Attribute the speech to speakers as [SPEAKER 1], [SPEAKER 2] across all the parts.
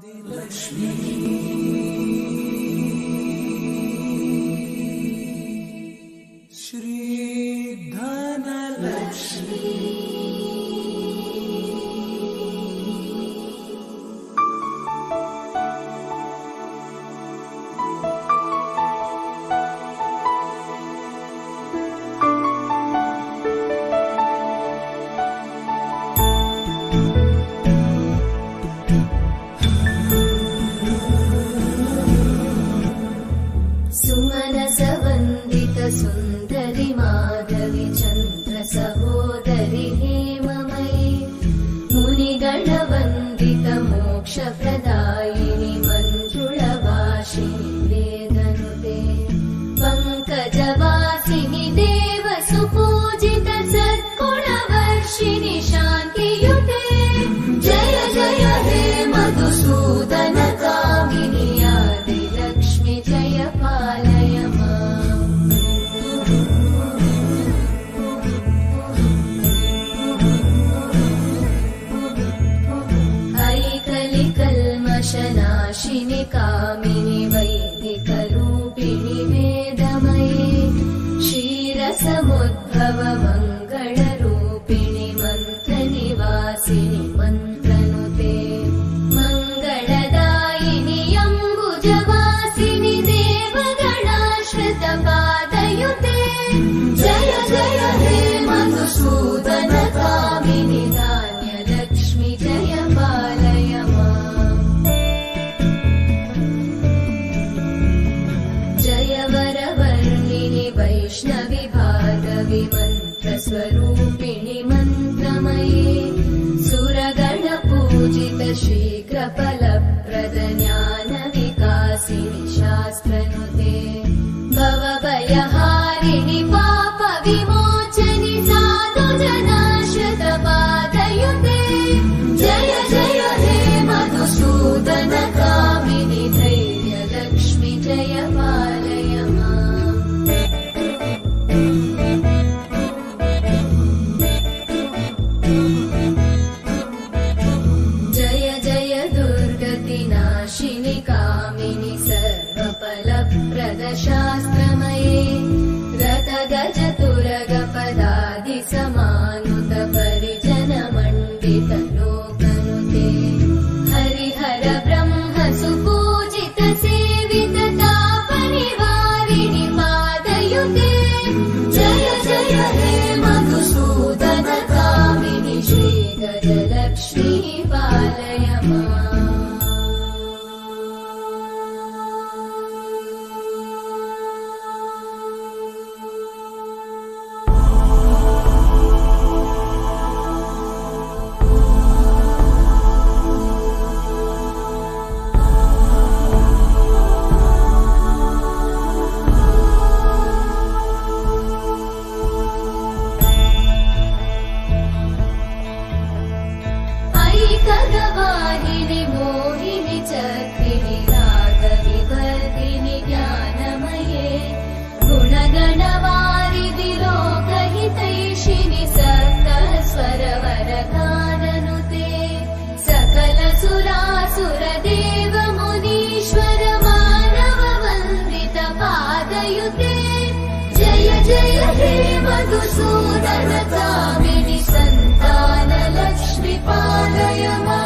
[SPEAKER 1] Shri Dhanalakshmi. Shri Dhanalakshmi नि कामिनि वैदिकरूपिणि वेदमये क्षीरसमुद्भवमङ्ग स्वरूपिणि मन्त्रमये सुरगणपूजित शीघ्रफलप्रदज्ञानविकासिनि शास्त्रनुते भवपयहारिणि तानलक्ष्मिपादय वा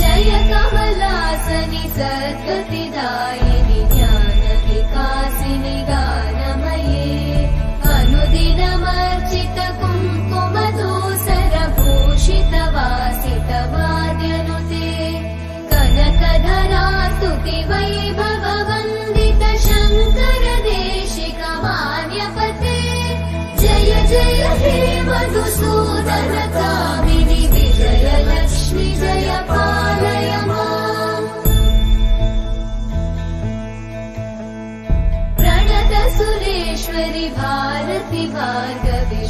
[SPEAKER 1] जय कमलासनि सद्गतिदायिनि ज्ञाननि कासिनिदानमये अनुदिनमर्जित कुम्कुमतोसरभूषितवासित वाद्यनुसे कनकधनास्तुति वये जय हे मधुसूदन कामिनि विजय लक्ष्मि जय पालय प्रणत सुरेश्वरि भारति भार्गवि